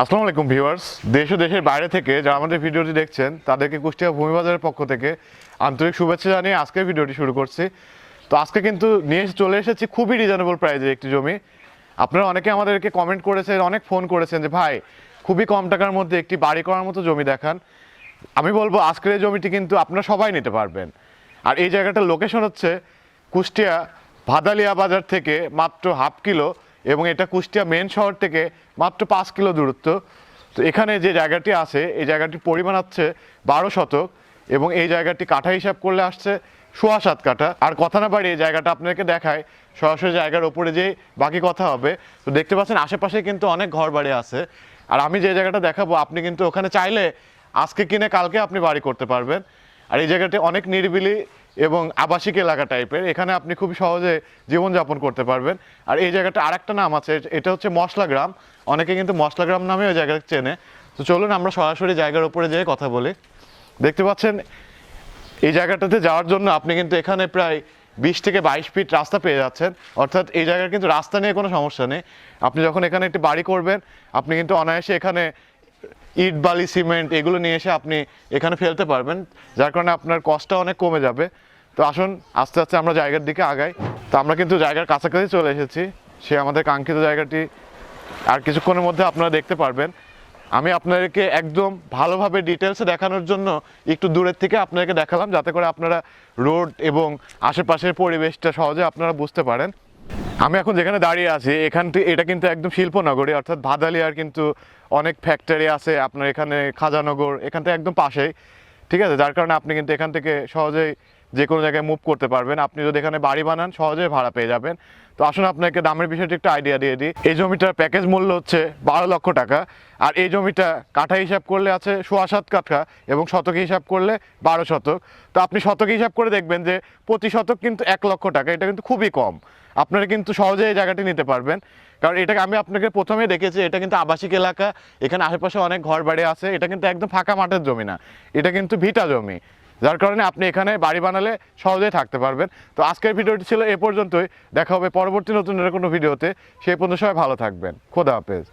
আসসালামু আলাইকুম ভিউয়ার্স। দেশ ও দেশের বাইরে থেকে যারা আমাদের ভিডিওটি দেখছেন, তাদেরকে কুষ্টিয়া ভূমিবাজারের পক্ষ থেকে আন্তরিক শুভেচ্ছা জানিয়ে আজকের ভিডিওটি শুরু করছি। তো আজকে কিন্তু নিয়ে চলে এসেছি খুবই রিজনেবল প্রাইজের একটি জমি। আপনারা অনেকে আমাদেরকে কমেন্ট করেছেন, অনেক ফোন করেছেন যে, ভাই, খুবই কম টাকার মধ্যে একটি বাড়ি করার মতো জমি দেখান। আমি বলব, আজকের এই জমিটি কিন্তু আপনারা সবাই নিতে পারবেন। আর এই জায়গাটার লোকেশন হচ্ছে কুষ্টিয়া ভাদালিয়া বাজার থেকে মাত্র হাফ কিলো এবং এটা কুষ্টিয়া মেন শহর থেকে মাত্র পাঁচ কিলো দূরত্ব। তো এখানে যে জায়গাটি আছে, এই জায়গাটির পরিমাণ হচ্ছে বারো শতক এবং এই জায়গাটি কাঠা হিসাব করলে আসছে সোয়া সাত কাঠা। আর কথা না বাড়িয়ে জায়গাটা আপনাকে দেখায়, সরাসরি জায়গার ওপরে যে বাকি কথা হবে। তো দেখতে পাচ্ছেন আশেপাশে কিন্তু অনেক ঘর বাড়ি আছে। আর আমি যে জায়গাটা দেখাবো, আপনি কিন্তু ওখানে চাইলে আজকে কিনে কালকে আপনি বাড়ি করতে পারবেন। আর এই জায়গাটি অনেক নিরিবিলি এবং আবাসিক এলাকা টাইপের এখানে আপনি খুব সহজে জীবনযাপন করতে পারবেন। আর এই জায়গাটা আরেকটা নাম আছে, এটা হচ্ছে মশলা গ্রাম অনেকে কিন্তু মশলা গ্রাম নামে ওই জায়গা চেনে। তো চলুন আমরা সরাসরি জায়গার উপরে যেয়ে কথা বলি। দেখতে পাচ্ছেন, এই জায়গাটাতে যাওয়ার জন্য আপনি কিন্তু এখানে প্রায় বিশ থেকে বাইশ ফিট রাস্তা পেয়ে যাচ্ছেন। অর্থাৎ এই জায়গার কিন্তু রাস্তা নিয়ে কোনো সমস্যা নেই। আপনি যখন এখানে একটি বাড়ি করবেন, আপনি কিন্তু অনায়াসে এখানে ইট, বালি, সিমেন্ট, এগুলো নিয়ে এসে আপনি এখানে ফেলতে পারবেন, যার কারণে আপনার কষ্টটা অনেক কমে যাবে। তো আসুন, আস্তে আস্তে আমরা জায়গার দিকে আগাই। তো আমরা কিন্তু জায়গার কাছাকাছি চলে এসেছি। সে আমাদের কাঙ্ক্ষিত জায়গাটি আর কিছুক্ষণের মধ্যে আপনারা দেখতে পারবেন। আমি আপনাদেরকে একদম ভালোভাবে ডিটেলসে দেখানোর জন্য একটু দূরের থেকে আপনাদেরকে দেখালাম, যাতে করে আপনারা রোড এবং আশেপাশের পরিবেশটা সহজে আপনারা বুঝতে পারেন। আমি এখন যেখানে দাঁড়িয়ে আছি, এখান থেকে এটা কিন্তু একদম শিল্পনগরী, অর্থাৎ ভাদালিয়ার কিন্তু অনেক ফ্যাক্টরি আছে, আপনার এখানে খাজানগর, এখান থেকে একদম পাশেই, ঠিক আছে? যার কারণে আপনি কিন্তু এখান থেকে সহজেই যে কোনো জায়গায় মুভ করতে পারবেন। আপনি যদি এখানে বাড়ি বানান, সহজেই ভাড়া পেয়ে যাবেন। তো আসুন আপনাকে দামের বিষয়টি একটু আইডিয়া দিয়ে দিই। এই জমিটার প্যাকেজ মূল্য হচ্ছে বারো লক্ষ টাকা। আর এই জমিটা কাঠা হিসাব করলে আছে সোয়া সাত কাঠা এবং শতক হিসাব করলে বারো শতক। তো আপনি শতক হিসাব করে দেখবেন যে প্রতি শতক কিন্তু এক লক্ষ টাকা। এটা কিন্তু খুবই কম। আপনারা কিন্তু সহজে এই জায়গাটি নিতে পারবেন। কারণ এটাকে আমি আপনাকে প্রথমে দেখেছি, এটা কিন্তু আবাসিক এলাকা। এখানে আশেপাশে অনেক ঘর বাড়ি আছে। এটা কিন্তু একদম ফাঁকা মাঠের জমি না। এটা কিন্তু ভিটা জমি। যার কারণে আপনি এখানে বাড়ি বানালে সহজেই থাকতে পারবেন। তো আজকের ভিডিওটি ছিল এ পর্যন্তই। দেখা হবে পরবর্তী নতুন কোনো ভিডিওতে। সেই পর্যন্ত সবাই ভালো থাকবেন। খোদা হাফেজ।